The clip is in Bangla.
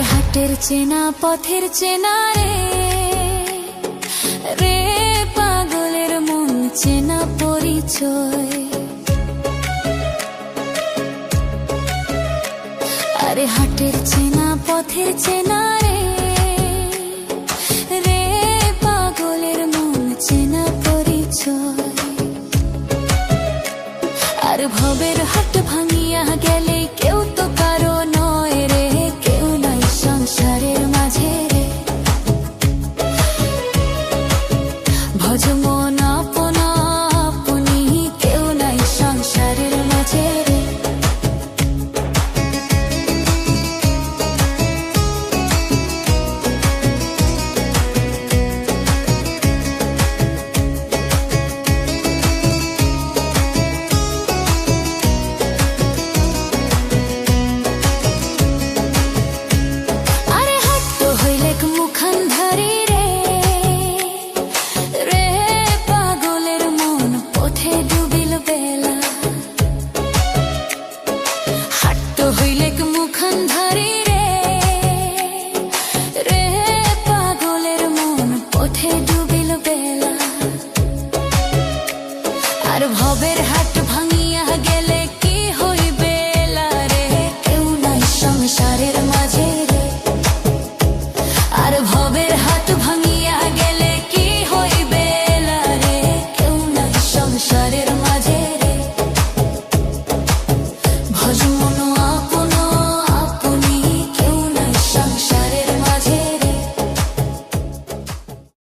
হাটের চেনা পথের চেনা রে। রে পাগলের মন, চেনা পরিচয়। আরে হাটের চেনা পথের চেনা রে। রে পাগলের মন, চেনা পরিচয়। আর ভবের হাট ভাঙিয়া গেলে কেউ ভজ vela.